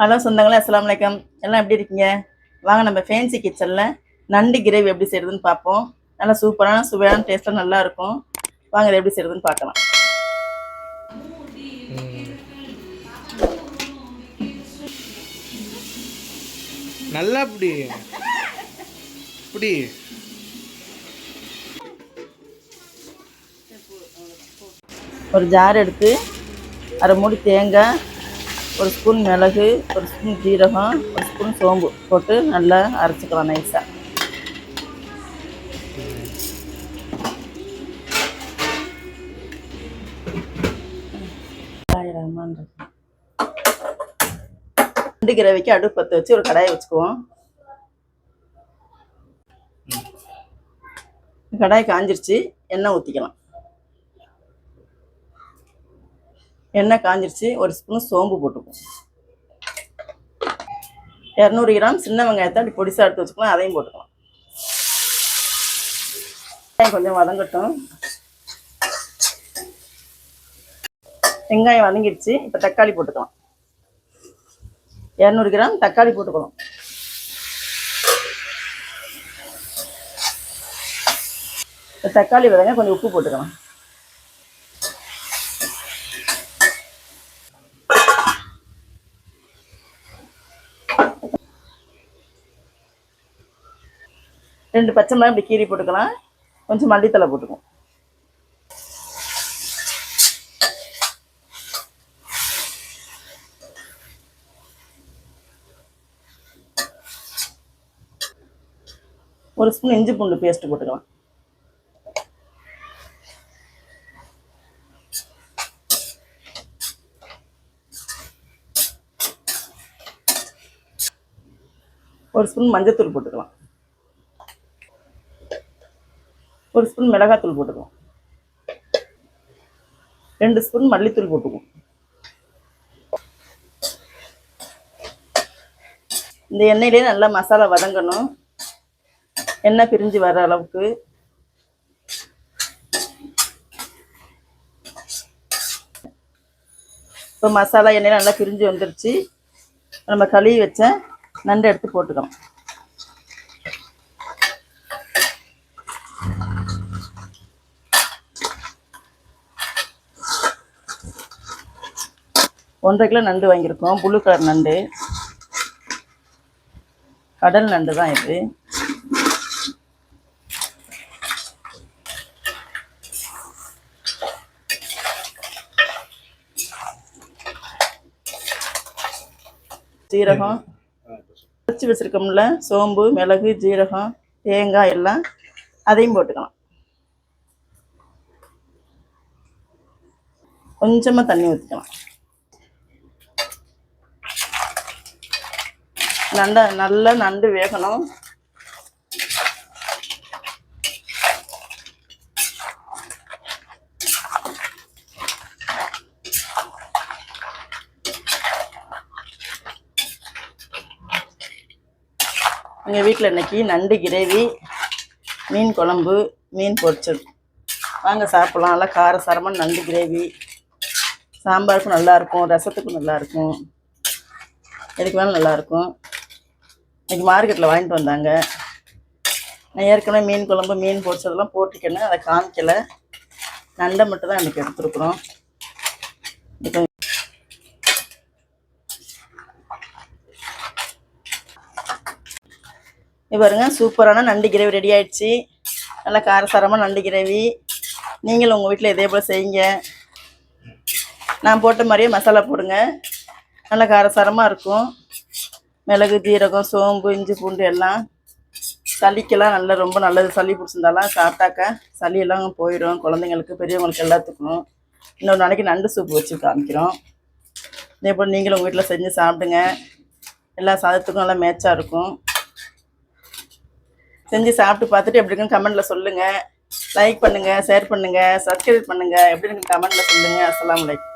Hello சொந்தங்களே அஸ்ஸலாமு அலைக்கம். எல்லாம் எப்படி இருக்கீங்க? வாங்க நம்ம ஃபேன்சி கிச்சனில் நண்டு கிரேவி எப்படி செய்கிறதுன்னு பார்ப்போம். நல்லா சூப்பரான சுவையான டேஸ்ட்டாக நல்லா இருக்கும். வாங்க இதை எப்படி செய்கிறதுன்னு பார்க்கலாம். நல்லா இப்படி இப்படி ஒரு ஜார் எடுத்து அரை மூடி தேங்காய் ஒரு ஸ்பூன் மிளகு ஒரு ஸ்பூன் ஜீரகம் ஒரு ஸ்பூன் சோம்பு போட்டு நல்லா அரைச்சிக்கலாம் நைஸாக நண்டு கிரவிக்கு அடுப்பு பற்ற வச்சு ஒரு கடாயை வச்சுக்குவோம். கடாய் காஞ்சிருச்சு எண்ணெய் ஊற்றிக்கலாம் எண்ணெய் காஞ்சிருச்சு ஒரு ஸ்பூன் சோம்பு போட்டுக்கும் இரநூறு கிராம் சின்ன வெங்காயத்தை அப்படி பொடிசாக எடுத்து வச்சுக்கலாம் அதையும் போட்டுக்கலாம். வெங்காயம் கொஞ்சம் வதங்கட்டும். வெங்காயம் வதங்கிடுச்சு இப்போ தக்காளி போட்டுக்கலாம். இரநூறு கிராம் தக்காளி போட்டுக்கலாம். இப்போ தக்காளி வதங்க கொஞ்சம் உப்பு போட்டுக்கலாம். ரெண்டு பச்சை மிளகாய் இப்படி கீறி போட்டுக்கலாம். கொஞ்சம் மல்லித்தலை போட்டுக்கும் ஒரு ஸ்பூன் இஞ்சி பூண்டு பேஸ்ட் போட்டுக்கலாம். ஒரு ஸ்பூன் மஞ்சத்தூள் போட்டுக்கலாம். ஒரு ஸ்பூன் மிளகாத்தூள் போட்டுக்குவோம். ரெண்டு ஸ்பூன் மல்லித்தூள் போட்டுக்குவோம். இந்த எண்ணெயிலே நல்லா மசாலா வதங்கணும். எண்ணெய் பிரிஞ்சு வர அளவுக்கு. இப்போ மசாலா எண்ணெயில் நல்லா பிரிஞ்சு வந்துருச்சு. நம்ம கழுவி வச்ச நண்டு எடுத்து போட்டுக்கணும். ஒன்றரை கிலோ நண்டு வாங்கியிருக்கோம். புழு கலர் நண்டு. கடல் நண்டு தான் இது. ஜீரகம் வச்சு வச்சுருக்கோம்ல சோம்பு மிளகு ஜீரகம் தேங்காய் எல்லாம் அதையும் போட்டுக்கலாம். கொஞ்சமாக தண்ணி ஊற்றிக்கலாம் நண்ட நல்லா நண்டு வேகணும். எங்கள் வீட்டில் இன்றைக்கி நண்டு கிரேவி மீன் குழம்பு மீன் பொரிச்சது வாங்க சாப்பிட்லாம். நல்லா காரசாரமாக நண்டு கிரேவி. சாம்பாருக்கும் நல்லாயிருக்கும் ரசத்துக்கும் நல்லாயிருக்கும் எதுக்கு வேணாலும் நல்லாயிருக்கும் இன்றைக்கி மார்க்கெட்டில் வாங்கிட்டு வந்தாங்க. நான் ஏற்கனவே மீன் குழம்பு மீன் பொரிச்சதெல்லாம் போட்டுக்கணும் அதை காமிக்கலை. நண்டை மட்டும் தான் இன்றைக்கி எடுத்துருக்குறோம். இது பாருங்க சூப்பரான நண்டு கிரேவி ரெடி ஆயிடுச்சு. நல்லா காரசாரமாக நண்டு கிரேவி. நீங்களும் உங்கள் வீட்டில் இதே போல் செய்யுங்க. நான் போட்ட மாதிரியே மசாலா போடுங்க. நல்லா காரசாரமாக இருக்கும். மிளகு ஜீரகம் சோம்பு இஞ்சி பூண்டு எல்லாம் சளிக்கெல்லாம் நல்லா ரொம்ப நல்லது. சளி பிடிச்சிருந்தாலாம் சாப்பிட்டாக்கா சளியெல்லாம் போயிடும். குழந்தைங்களுக்கு பெரியவங்களுக்கு எல்லாத்துக்கும். இன்னொரு நாளைக்கு நண்டு சூப்பு வச்சு காமிக்கிறோம். இதே போல் நீங்களும் உங்கள் வீட்டில் செஞ்சு சாப்பிடுங்க. எல்லா சாதத்துக்கும் நல்லா மேட்சாக இருக்கும். செஞ்சு சாப்பிட்டு பார்த்துட்டு எப்படி இருக்குன்னு கமெண்ட்டில் சொல்லுங்கள் லைக் பண்ணுங்கள் ஷேர் பண்ணுங்கள் சப்ஸ்கிரைப் பண்ணுங்கள் எப்படி இருக்குன்னு கமெண்ட்டில் சொல்லுங்கள் அஸ்லாம் வலைக்கம்